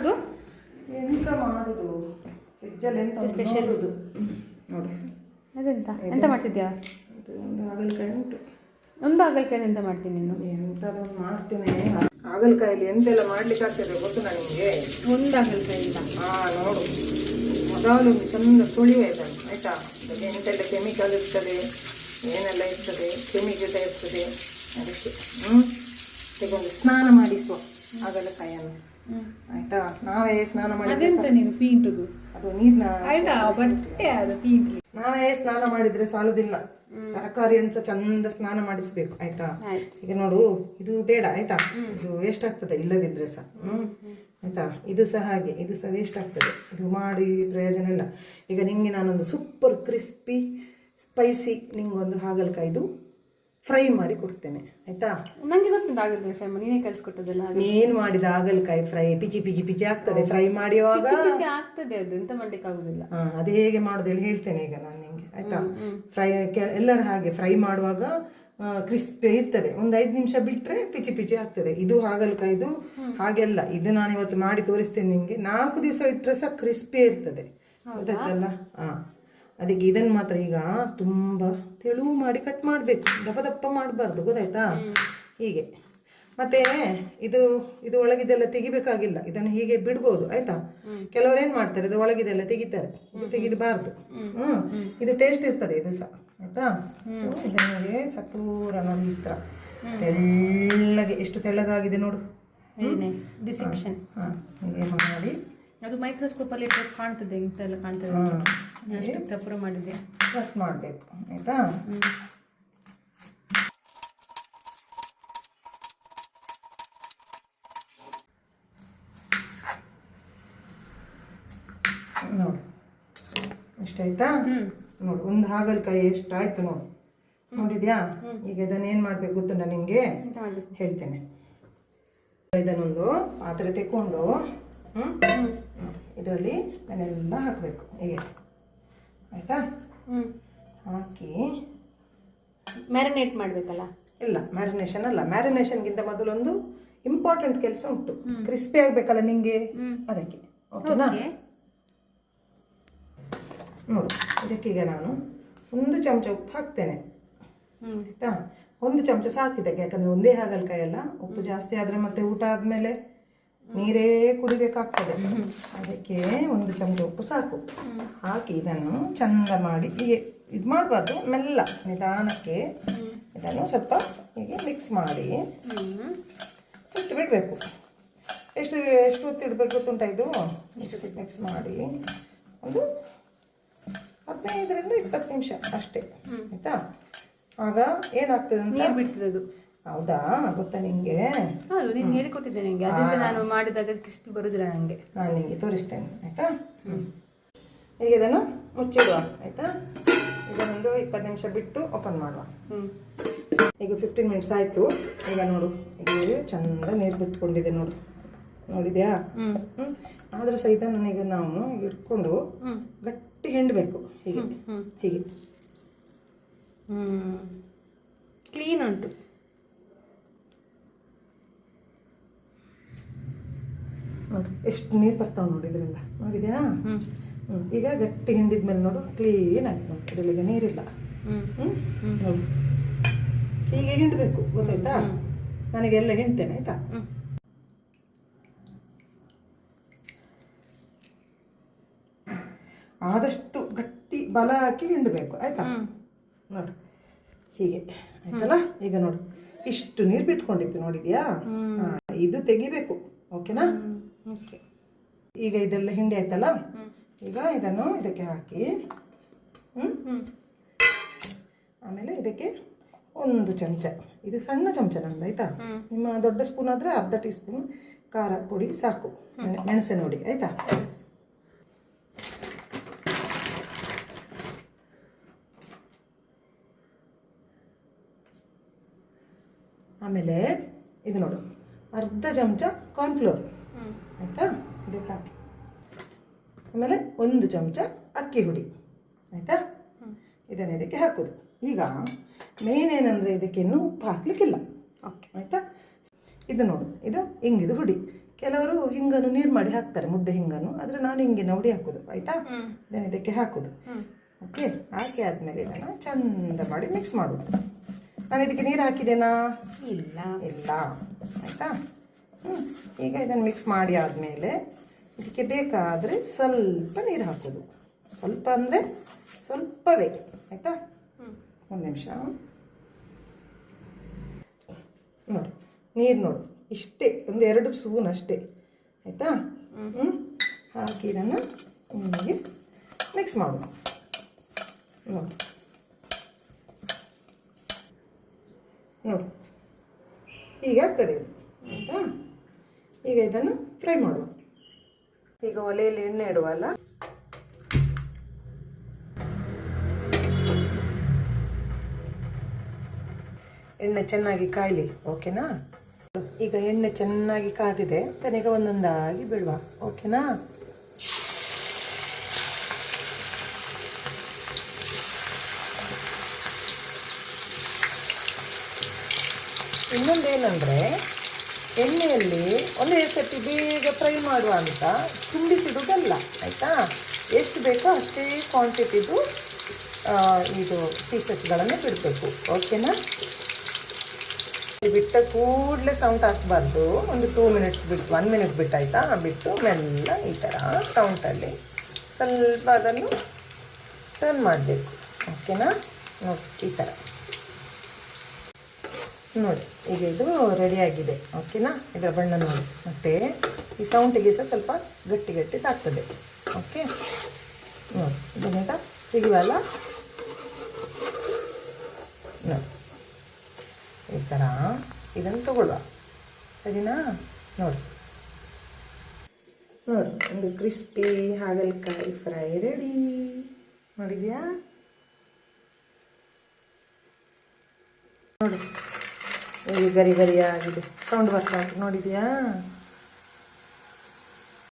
ಅದು ಎಂತ ಮಾಡುದು? ಫ್ರಿಜ್ಜಲ್ಲಿ ಎಂತ ಸ್ಪೆಷಲ್ ಇದು ನೋಡಿ. ಅದೆಂತ? ಎಂತ ಮಾಡ್ತಿದ್ಯಾ? ಇದು ಒಂದು ಹಾಗಲಕಾಯಿ ಉಂಟು. ಒಂದು ಹಾಗಲಕಾಯಿ ಎಂತ ಮಾಡ್ತೀನಿ ನೀನು? ಎಂಥದೊಂದು ಮಾಡ್ತೀನಿ. ಹಾಗಲಕಾಯಲ್ಲಿ ಎಂತೆಲ್ಲ ಮಾಡ್ಲಿಕ್ಕೆ ಆಗ್ತದೆ ಗೊತ್ತುನಾ ನಿಮಗೆ? ಒಂದು ಹಾಗಲಕಾಯಿ ಇಲ್ಲ. ಹಾ ನೋಡು. ಮೊದಲು ಚಂದ ಸುಳಿವೆ ಇದೆ ಆಯ್ತಾ? ಅದಕ್ಕೆ ಎಂತೆಲ್ಲ ಕೆಮಿಕಲ್ ಇರ್ತದೆ ಏನೆಲ್ಲ ಇರ್ತದೆ ಕೆಮಿಕಲ್ ಇರ್ತದೆ ಅದಕ್ಕೆ ಹ್ಞೂ ತೆಗೊಂಡು ಸ್ನಾನ ಮಾಡಿಸುವ ಹಾಗಲಕಾಯನ್ನು ಆಯ್ತಾ? ನಾವೇ ಸ್ನಾನ ಮಾಡಿದ್ರೆ ಅದೆಂತ ನೀನು ಪೀಂಟುದು? ಅದು ನೀರ್ನ ಆಯ್ತಾ? ಬಟ್ಟೆ ಅದು ಪೀಂಟ್ಲಿ. ನಾವೇ ಸ್ನಾನ ಮಾಡಿದ್ರೆ ಸಾಲುದಿಲ್ಲ. ತರಕಾರಿ ಅಂತ ಚಂದ ಸ್ನಾನ ಮಾಡಿಸ್ಬೇಕು. ಆಯ್ತಾ? ಈಗ ನೋಡು ಇದು ಬೇಡ ಆಯ್ತಾ? ಇದು ವೇಸ್ಟ್ ಆಗ್ತದೆ ಇಲ್ಲದಿದ್ರೆ ಸಹ. ಹ್ಮ್? ಆಯ್ತಾ? ಇದು ಸಹ ಹಾಗೆ ಇದು ಸಹ ವೇಸ್ಟ್ ಆಗ್ತದೆ. ಇದು ಮಾಡಿ ಪ್ರಯೋಜನ ಇಲ್ಲ. ಈಗ ನಿಂಗೆ ನಾನೊಂದು ಸೂಪರ್ ಕ್ರಿಸ್ಪಿ ಸ್ಪೈಸಿ ನಿಂಗೊಂದು ಹಾಗಲಕಾಯ್ದು ಫ್ರೈ ಮಾಡಿ ಕೊಡ್ತೇನೆ ಆಯ್ತಾ? ನಂಗೆ ಗೊತ್ತುಂಟು ಆಗಲ್ಕಾಯಿ ಫ್ರೈ ನೀನೇ ಕಲ್ಸ್ಕೊಟ್ಟದಲ್ಲ ಏನು ನೀನು ಮಾಡಿದ ಆಗಲ್ಕಾಯಿ ಫ್ರೈ ಪಿಜಿ ಪಿಜಿ ಪಿಜಿ ಆಗ್ತದೆ ಫ್ರೈ ಮಾಡುವಾಗ ಪಿಜಿ ಆಗ್ತದೆ ಅದು ಎಂತ ಮಾಡ್ಲಿಕ್ಕೆ ಆಗುದಿಲ್ಲ. ಹಾ, ಅದು ಹೇಗೆ ಮಾಡೋದು ಹೇಳಿ ಹೇಳ್ತೇನೆ ಈಗ ನಾನು ನಿಮಗೆ ಆಯ್ತಾ? ಫ್ರೈ ಎಲ್ಲರೂ ಹಾಗೆ ಫ್ರೈ ಮಾಡುವಾಗ ಕ್ರಿಸ್ಪಿ ಇರ್ತದೆ. ಒಂದು ಐದು ನಿಮಿಷ ಬಿಟ್ರೆ ಪಿಚಿ ಪಿಚಿ ಆಗ್ತದೆ. ಇದು ಹಾಗಲ್ಕಾಯ್ದು ಹಾಗೆಲ್ಲ. ಇದು ನಾನು ಇವತ್ತು ಮಾಡಿ ತೋರಿಸ್ತೇನೆ ನಿಮಗೆ ನಾಲ್ಕು ದಿವಸ ಇಟ್ಟರೆ ಸಹ ಕ್ರಿಸ್ಪಿ ಇರ್ತದೆ. ಗೊತ್ತಾಯ್ತಲ್ಲ? ಹಾ ಅದಕ್ಕೆ ಇದನ್ನು ಮಾತ್ರ ಈಗ ತುಂಬ ತೆಳು ಮಾಡಿ ಕಟ್ ಮಾಡಬೇಕು. ದಪ್ಪ ದಪ್ಪ ಮಾಡಬಾರ್ದು ಗೊತ್ತಾಯ್ತಾ? ಹೀಗೆ. ಮತ್ತೆ ಇದು ಇದು ಒಳಗಿದೆಲ್ಲ ತೆಗಿಬೇಕಾಗಿಲ್ಲ. ಇದನ್ನು ಹೀಗೆ ಬಿಡ್ಬೋದು ಆಯ್ತಾ? ಕೆಲವರು ಏನ್ ಮಾಡ್ತಾರೆ ಇದ್ರ ಒಳಗಿದೆಲ್ಲ ತೆಗಿತಾರೆ. ಇದು ತೆಗಿಬಾರ್ದು ಹ್ಮ್. ಇದು ಟೇಸ್ಟ್ ಇರ್ತದೆ ಇದು ಸಹ. ಆಯ್ತಾ? ಇದನ್ನೇ ಸಪೂರ ನೋಡಿ ಈ ಥರ ತೆಳ್ಳಗೆ ಎಷ್ಟು ತೆಳ್ಳಗಾಗಿದೆ ನೋಡು. ಡಿಸಿಕ್ಷನ್ ಹಾ ಹೀಗೆ ಮಾಡಿ. ಅದು ಮೈಕ್ರೋಸ್ಕೋಪ್ ಅಲ್ಲಿ ಇಟ್ಟು ಕಾಣ್ತದೆ ಇಂತೆಲ್ಲ ಕಾಣ್ತದೆ. ತಪ್ಪು ಮಾಡಿದೆ ಕಟ್ ಮಾಡಬೇಕು ಆಯ್ತಾ? ನೋಡು ಎಷ್ಟಾಯ್ತಾ? ನೋಡು ಒಂದು ಹಾಗಲ್ಕಾಯಿ ಎಷ್ಟಾಯ್ತು ನೋಡು. ನೋಡಿದ್ಯಾ? ಈಗ ಇದನ್ನ ಏನು ಮಾಡಬೇಕು ಗೊತ್ತು ನಾನು ನಿಮಗೆ ಹೇಳ್ತೇನೆ. ಇದನ್ನೊಂದು ಪಾತ್ರೆ ತೆಕ್ಕೊಂಡು ಇದರಲ್ಲಿ ಅದನ್ನೆಲ್ಲ ಹಾಕಬೇಕು ಹೀಗೆ. ಆಯ್ತಾ? ಹ್ಮ್. ಹಾಕಿ ಮ್ಯಾರಿನೇಟ್ ಮಾಡ್ಬೇಕಲ್ಲ? ಇಲ್ಲ ಮ್ಯಾರಿನೇಷನ್ ಅಲ್ಲ. ಮ್ಯಾರಿನೇಷನ್ಗಿಂತ ಮೊದಲೊಂದು ಇಂಪಾರ್ಟೆಂಟ್ ಕೆಲಸ ಉಂಟು. ಕ್ರಿಸ್ಪಿ ಆಗಬೇಕಲ್ಲ ನಿಮಗೆ ಅದಕ್ಕೆ. ಓಕೆನಾ? ಓಕೆ. ನೋಡು ಇದಕ್ಕೀಗ ನಾನು ಒಂದು ಚಮಚ ಉಪ್ಪು ಹಾಕ್ತೇನೆ. ಆಯ್ತಾ? ಒಂದು ಚಮಚ ಸಾಕಿದ್ದಕ್ಕೆ ಯಾಕಂದರೆ ಒಂದೇ ಹಾಗಲ್ಕಾಯಿ ಅಲ್ಲ ಉಪ್ಪು ಜಾಸ್ತಿ ಆದರೆ ಮತ್ತೆ ಊಟ ಆದಮೇಲೆ ನೀರೇ ಕುಡಿಬೇಕಾಗ್ತದೆ. ಅದಕ್ಕೆ ಒಂದು ಚಮಚ ಉಪ್ಪು ಸಾಕು. ಹಾಕಿ ಇದನ್ನು ಚಂದ ಮಾಡಿ ಹೀಗೆ ಇದು ಮಾಡಬಾರ್ದು ಮೆಲ್ಲ ನಿಧಾನಕ್ಕೆ ಇದನ್ನು ಸ್ವಲ್ಪ ಹೀಗೆ ಮಿಕ್ಸ್ ಮಾಡಿ ಇಟ್ಟು ಬಿಡಬೇಕು ಎಷ್ಟು ಎಷ್ಟು ಹೊತ್ತು ಇಡಬೇಕು ಗೊತ್ತುಂಟ ಇದು? ಮಿಕ್ಸ್ ಮಿಕ್ಸ್ ಮಾಡಿ ಒಂದು ಹದಿನೈದರಿಂದ ಇಪ್ಪತ್ತು ನಿಮಿಷ ಅಷ್ಟೇ. ಆಯ್ತಾ? ಆಗ ಏನಾಗ್ತದೆ ಅಂತ ಬಿಡ್ತದೆ ಅದು. ಹೌದಾ? ಗೊತ್ತಾ ನಿಮಗೆ ಹೌದು ನೀನು ಹೇಳಿಕೊಟ್ಟಿದ್ದೆ ನಿಮಗೆ ಅದರಿಂದ ನಾನು ಮಾಡಿದಾಗ ಕ್ರಿಸ್ಪಿ ಬರುದಿಲ್ಲ ನನಗೆ ನಾನು ನಿಮಗೆ ತೋರಿಸ್ತೇನೆ ಆಯ್ತಾ? ಈಗ ಇದನ್ನು ಮುಚ್ಚಿಡುವ ಆಯ್ತಾ? ಇದನ್ನೊಂದು ಇಪ್ಪತ್ತು ನಿಮಿಷ ಬಿಟ್ಟು ಓಪನ್ ಮಾಡುವ. ಈಗ ಫಿಫ್ಟೀನ್ ಮಿನಿಟ್ಸ್ ಆಯಿತು. ಈಗ ನೋಡು ಇದು ಚಂದ ನೀರು ಬಿಟ್ಕೊಂಡಿದೆ ನೋಡು. ನೋಡಿದ್ಯಾ? ಹ್ಞೂ ಆದ್ರೆ ಸಹ ಇದನ್ನು ಈಗ ನಾವು ಇಟ್ಕೊಂಡು ಗಟ್ಟಿ ಹಿಂಡಬೇಕು. ಹೀಗೆ. ಹೀಗೆ. ಕ್ಲೀನ್ ಉಂಟು ನೋಡು ಎಷ್ಟು ನೀರು ಬರ್ತಾವೆ ನೋಡಿ ಇದರಿಂದ. ನೋಡಿದ್ಯಾ. ಈಗ ಗಟ್ಟಿ ಹಿಂಡಿದ್ಮೇಲೆ ನೋಡು ಕ್ಲೀನ್ ಆಯ್ತು ನೋಡಿ. ಇದರಲ್ಲಿ ಈಗ ನೀರಿಲ್ಲ ಈಗ ಹೀಗೆ ಹಿಂಡಬೇಕು ಗೊತ್ತಾಯ್ತಾ? ನನಗೆಲ್ಲ ಹಿಂಡ್ತೇನೆ ಆಯ್ತಾ? ಆದಷ್ಟು ಗಟ್ಟಿ ಬಲ ಹಾಕಿ ಹಿಂಡಬೇಕು ಆಯ್ತಾ? ನೋಡಿ. ಹೀಗೆ ಆಯ್ತಲ್ಲ? ಈಗ ನೋಡು. ಇಷ್ಟು ನೀರು ಬಿಟ್ಕೊಂಡಿತ್ತು ನೋಡಿದ್ಯಾ? ಇದು ತೆಗಿಬೇಕು ಓಕೆನಾ? ಓಕೆ. ಈಗ ಇದೆಲ್ಲ ಹಿಂಡಿ ಆಯ್ತಲ್ಲ? ಈಗ ಇದನ್ನು ಇದಕ್ಕೆ ಹಾಕಿ ಆಮೇಲೆ ಇದಕ್ಕೆ ಒಂದು ಚಮಚ. ಇದು ಸಣ್ಣ ಚಮಚ ನಂದು ಆಯ್ತಾ? ನಿಮ್ಮ ದೊಡ್ಡ ಸ್ಪೂನ್ ಆದರೆ ಅರ್ಧ ಟೀ ಸ್ಪೂನ್ ಖಾರ ಪುಡಿ ಸಾಕು. ಮೆಣಸೆ ನೋಡಿ ಹುಡಿ ಆಯ್ತಾ? ಆಮೇಲೆ ಇದು ನೋಡು ಅರ್ಧ ಚಮಚ ಕಾರ್ನ್ಫ್ಲೋರ್ ಆಯಿತಾ ಇದಕ್ಕೆ ಹಾಕಿ. ಆಮೇಲೆ ಒಂದು ಚಮಚ ಅಕ್ಕಿ ಹುಡಿ. ಆಯಿತಾ? ಇದನ್ನು ಇದಕ್ಕೆ ಹಾಕೋದು. ಈಗ ಮೇನ್ ಏನಂದರೆ ಇದಕ್ಕೆ ಇನ್ನೂ ಉಪ್ಪು ಹಾಕಲಿಕ್ಕಿಲ್ಲ. ಓಕೆ ಆಯಿತಾ? ಇದು ನೋಡು ಇದು ಹಿಂಗಿದು ಹುಡಿ. ಕೆಲವರು ಹಿಂಗನ್ನು ನೀರು ಮಾಡಿ ಹಾಕ್ತಾರೆ ಮುದ್ದೆ ಹಿಂಗನ್ನು. ಆದರೆ ನಾನು ಹಿಂಗೆ ನೋಡಿ ಹಾಕೋದು. ಆಯಿತಾ? ಇದನ್ನು ಇದಕ್ಕೆ ಹಾಕೋದು. ಓಕೆ ಹಾಕಿ ಆದಮೇಲೆ ಇದನ್ನು ಚಂದ ಮಾಡಿ ಮಿಕ್ಸ್ ಮಾಡೋದು. ನಾನು ಇದಕ್ಕೆ ನೀರು ಹಾಕಿದ್ದೇನಾ ಇಲ್ಲ. ಇಲ್ಲ. ಆಯಿತಾ? ಹ್ಞೂ ಈಗ ಇದನ್ನು ಮಿಕ್ಸ್ ಮಾಡಿ ಆದಮೇಲೆ ಇದಕ್ಕೆ ಬೇಕಾದರೆ ಸ್ವಲ್ಪ ನೀರು ಹಾಕೋದು. ಸ್ವಲ್ಪ ಅಂದರೆ ಸ್ವಲ್ಪವೇ ಆಯಿತಾ? ಒಂದು ನಿಮಿಷ. ನೋಡಿ ನೀರು ನೋಡು ಇಷ್ಟೇ ಒಂದು ಎರಡು ಸ್ಪೂನ್ ಅಷ್ಟೇ ಆಯಿತಾ? ಹ್ಞೂ ಹಾಕಿ ಇದನ್ನು ನಿಮಗೆ ಮಿಕ್ಸ್ ಮಾಡೋದು. ನೋಡಿ. ನೋಡಿ. ಹೀಗಾಗ್ತದೆ ಇದು ಆಯಿತಾ? ಈಗ ಇದನ್ನು ಫ್ರೈ ಮಾಡುವ ಈಗ ಒಲೆಯಲ್ಲಿ ಎಣ್ಣೆ ಇಡುವಲ್ಲ? ಎಣ್ಣೆ ಚೆನ್ನಾಗಿ ಕಾಯಲಿ ಓಕೆನಾ ಈಗ ಎಣ್ಣೆ ಚೆನ್ನಾಗಿ ಕಾದಿದೆ, ತನಗ ಒಂದೊಂದಾಗಿ ಬಿಡುವ ಓಕೆನಾ ಇನ್ನೊಂದೇನೆಂದರೆ ಎಣ್ಣೆಯಲ್ಲಿ ಒಂದೇ ಸರ್ತಿ ಬೇಗ ಫ್ರೈ ಮಾಡುವ ಅಂತ ತುಂಬಿಸಿಡುವುದಲ್ಲ, ಆಯಿತಾ? ಎಷ್ಟು ಬೇಕೋ ಅಷ್ಟೇ ಕ್ವಾಂಟಿಟಿದು ಇದು ಪೀಸಸ್ಗಳನ್ನು ಬಿಡಬೇಕು. ಓಕೆನಾ ಬಿಟ್ಟ ಕೂಡಲೇ ಸೌಂಡ್ ಹಾಕಬಾರ್ದು. ಒಂದು ಟೂ ಮಿನಿಟ್ಸ್ ಬಿಟ್ಟು ಒನ್ ಮಿನಿಟ್ ಬಿಟ್ಟು ಆಯಿತಾ? ಬಿಟ್ಟು ಮೆಲ್ಲ ಈ ಥರ ಸೌಂಡಲ್ಲಿ ಸ್ವಲ್ಪ ಅದನ್ನು ಟರ್ನ್ ಮಾಡಬೇಕು. ಓಕೆನಾ ನೋಡಿ ಈ ಥರ ನೋಡಿ, ಈಗ ಇದು ರೆಡಿಯಾಗಿದೆ ಓಕೆನಾ ಇದರ ಬಣ್ಣ ನೋಡಿ. ಮತ್ತು ಈ ಸೌಂಟಿಗೆ ಸಹ ಸ್ವಲ್ಪ ಗಟ್ಟಿ ಗಟ್ಟಿ ತಾಗ್ತದೆ ಓಕೆ ನೋಡಿ ಇದನ್ನೀಗ ತೆಗಿವಲ್ಲ ನೋಡಿ. ಈ ಥರ ಇದನ್ನು ತಗೊಳ್ಳುವ ಸರಿನಾ? ನೋಡಿ. ನೋಡಿ, ಒಂದು ಕ್ರಿಸ್ಪಿ ಹಾಗಲಕಾಯಿ ಫ್ರೈ ರೆಡಿ ನೋಡಿದ್ಯಾ? ನೋಡಿ. ಗರಿ ಗರಿಯಾಗಿದೆ. ಸೌಂಡ್ ಬರ್ತಾ ಉಂಟು ನೋಡಿದ್ಯಾ?